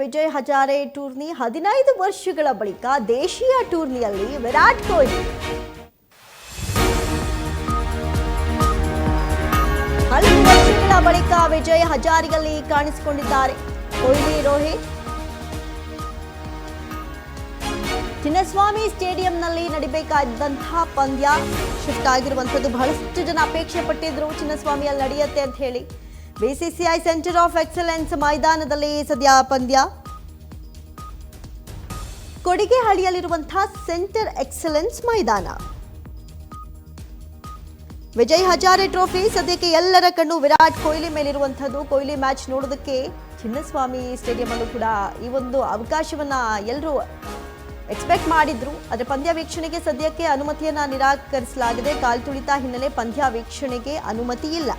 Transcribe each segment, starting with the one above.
Vijay Hazare tourney ಹದಿನೈದು ವರ್ಷಗಳ ಬಳಿಕ ದೇಶೀಯ ಟೂರ್ನಿಯಲ್ಲಿ ವಿರಾಟ್ ಕೊಹ್ಲಿ. ಹಲವು ವರ್ಷಗಳ ಬಳಿಕ ವಿಜಯ್ ಹಜಾರಿಯಲ್ಲಿ ಕಾಣಿಸಿಕೊಂಡಿದ್ದಾರೆ. ಕೊಹ್ಲಿ, ರೋಹಿತ್. ಚಿನ್ನಸ್ವಾಮಿ ಸ್ಟೇಡಿಯಂನಲ್ಲಿ ನಡಿಬೇಕಾದಂತಹ ಪಂದ್ಯ, ಶಿಫ್ಟ್ ಆಗಿರುವಂಥದ್ದು ಬಹಳಷ್ಟು ಜನ ಅಪೇಕ್ಷೆ ಪಟ್ಟಿದ್ರು ಚಿನ್ನಸ್ವಾಮಿಯಲ್ಲಿ ನಡೆಯುತ್ತೆ ಅಂತ ಹೇಳಿ. ಬಿಸಿಸಿಐ ಸೆಂಟರ್ ಆಫ್ ಎಕ್ಸಲೆನ್ಸ್ ಮೈದಾನದಲ್ಲಿ ಸದ್ಯ ಪಂದ್ಯ. ಕೊಡಿಗೆಹಳ್ಳಿಯಲ್ಲಿರುವಂತಹ ಸೆಂಟರ್ ಎಕ್ಸಲೆನ್ಸ್ ಮೈದಾನ. ವಿಜಯ್ ಹಜಾರೆ ಟ್ರೋಫಿ, ಸದ್ಯಕ್ಕೆ ಎಲ್ಲರ ಕಣ್ಣು ವಿರಾಟ್ ಕೊಹ್ಲಿ ಮೇಲಿರುವಂಥದ್ದು. ಕೊಹ್ಲಿ ಮ್ಯಾಚ್ ನೋಡೋದಕ್ಕೆ ಚಿನ್ನಸ್ವಾಮಿ ಸ್ಟೇಡಿಯಂ ಅಲ್ಲೂ ಕೂಡ ಈ ಒಂದು ಅವಕಾಶವನ್ನ ಎಲ್ಲರೂ ಎಕ್ಸ್ಪೆಕ್ಟ್ ಮಾಡಿದ್ರು. ಆದರೆ ಪಂದ್ಯ ವೀಕ್ಷಣೆಗೆ ಸದ್ಯಕ್ಕೆ ಅನುಮತಿಯನ್ನ ನಿರಾಕರಿಸಲಾಗಿದೆ. ಕಾಲ್ತುಳಿತ ಹಿನ್ನೆಲೆ ಪಂದ್ಯ ವೀಕ್ಷಣೆಗೆ ಅನುಮತಿ ಇಲ್ಲ.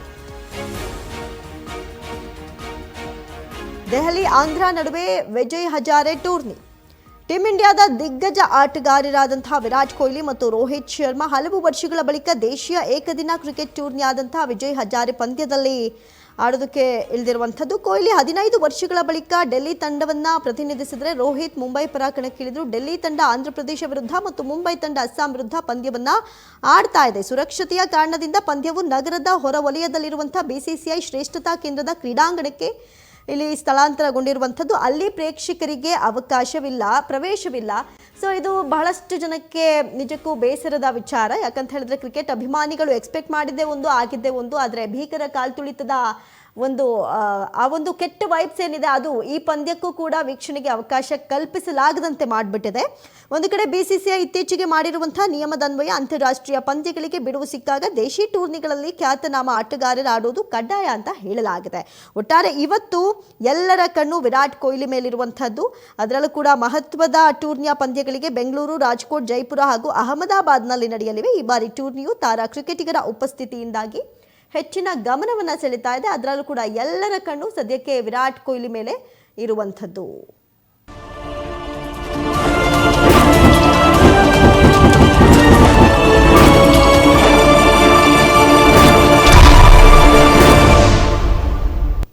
ದೆಹಲಿ, ಆಂಧ್ರ ನಡುವೆ ವಿಜಯ್ ಹಜಾರೆ ಟೂರ್ನಿ. ಟೀಂ ಇಂಡಿಯಾದ ದಿಗ್ಗಜ ಆಟಗಾರರಾದಂತಹ ವಿರಾಟ್ ಕೊಹ್ಲಿ ಮತ್ತು ರೋಹಿತ್ ಶರ್ಮಾ ಹಲವು ವರ್ಷಗಳ ಬಳಿಕ ದೇಶೀಯ ಏಕದಿನ ಕ್ರಿಕೆಟ್ ಟೂರ್ನಿ ಆದಂತಹ ವಿಜಯ್ ಹಜಾರೆ ಪಂದ್ಯದಲ್ಲಿ ಆಡೋದಕ್ಕೆ ಇಳಿದಿರುವಂಥದ್ದು ಕೊಹ್ಲಿ ಹದಿನೈದು ವರ್ಷಗಳ ಬಳಿಕ ಡೆಲ್ಲಿ ತಂಡವನ್ನು ಪ್ರತಿನಿಧಿಸಿದರೆ ರೋಹಿತ್ ಮುಂಬೈ ಪರ ಕಣಕ್ಕಿಳಿದ್ರು. ಡೆಲ್ಲಿ ತಂಡ ಆಂಧ್ರ ಪ್ರದೇಶ ವಿರುದ್ಧ ಮತ್ತು ಮುಂಬೈ ತಂಡ ಅಸ್ಸಾಂ ವಿರುದ್ಧ ಪಂದ್ಯವನ್ನು ಆಡ್ತಾ ಇದೆ. ಸುರಕ್ಷತೆಯ ಕಾರಣದಿಂದ ಪಂದ್ಯವು ನಗರದ ಹೊರವಲಯದಲ್ಲಿರುವಂತಹ ಬಿಸಿಸಿಐ ಶ್ರೇಷ್ಠತಾ ಕೇಂದ್ರದ ಕ್ರೀಡಾಂಗಣಕ್ಕೆ ಇಲ್ಲಿ ಸ್ಥಳಾಂತರಗೊಂಡಿರುವಂಥದ್ದು ಅಲ್ಲಿ ಪ್ರೇಕ್ಷಕರಿಗೆ ಅವಕಾಶವಿಲ್ಲ, ಪ್ರವೇಶವಿಲ್ಲ. ಸೊ ಇದು ಬಹಳಷ್ಟು ಜನಕ್ಕೆ ನಿಜಕ್ಕೂ ಬೇಸರದ ವಿಚಾರ. ಯಾಕಂತ ಹೇಳಿದ್ರೆ, ಕ್ರಿಕೆಟ್ ಅಭಿಮಾನಿಗಳು ಎಕ್ಸ್ಪೆಕ್ಟ್ ಮಾಡಿದ್ದೇ ಒಂದು, ಆಗಿದ್ದೇ ಒಂದು. ಆದರೆ ಭೀಕರ ಕಾಲ್ತುಳಿತದ ಒಂದು ಆ, ಒಂದು ಕೆಟ್ಟ ವೈಬ್ಸ್ ಏನಿದೆ ಅದು ಈ ಪಂದ್ಯಕ್ಕೂ ಕೂಡ ವೀಕ್ಷಣೆಗೆ ಅವಕಾಶ ಕಲ್ಪಿಸಲಾಗದಂತೆ ಮಾಡಿಬಿಟ್ಟಿದೆ. ಒಂದು ಕಡೆ ಬಿಸಿಸಿಐ ಇತ್ತೀಚೆಗೆ ಮಾಡಿರುವಂತಹ ನಿಯಮದನ್ವಯ ಅಂತಾರಾಷ್ಟ್ರೀಯ ಪಂದ್ಯಗಳಿಗೆ ಬಿಡುವು ಸಿಕ್ಕಾಗ ದೇಶಿ ಟೂರ್ನಿಗಳಲ್ಲಿ ಖ್ಯಾತನಾಮ ಆಟಗಾರರು ಆಡೋದು ಕಡ್ಡಾಯ ಅಂತ ಹೇಳಲಾಗಿದೆ. ಒಟ್ಟಾರೆ ಇವತ್ತು ಎಲ್ಲರ ಕಣ್ಣು ವಿರಾಟ್ ಕೊಹ್ಲಿ ಮೇಲಿರುವಂಥದ್ದು ಅದರಲ್ಲೂ ಕೂಡ ಮಹತ್ವದ ಟೂರ್ನಿಯ ಪಂದ್ಯಗಳಿಗೆ ಬೆಂಗಳೂರು ರಾಜ್ಕೋಟ್ ಜೈಪುರ ಹಾಗೂ ಅಹಮದಾಬಾದ್ನಲ್ಲಿ ನಡೆಯಲಿವೆ. ಈ ಬಾರಿ ಟೂರ್ನಿಯು ತಾರಾ ಕ್ರಿಕೆಟಿಗರ ಉಪಸ್ಥಿತಿಯಿಂದಾಗಿ ಹೆಚ್ಚಿನ ಗಮನವನ್ನು ಸೆಳೀತಾ ಇದೆ. ಅದರಲ್ಲೂ ಕೂಡ ಎಲ್ಲರ ಕಣ್ಣು ಸದ್ಯಕ್ಕೆ ವಿರಾಟ್ ಕೊಹ್ಲಿ ಮೇಲೆ ಇರುವಂಥದ್ದು.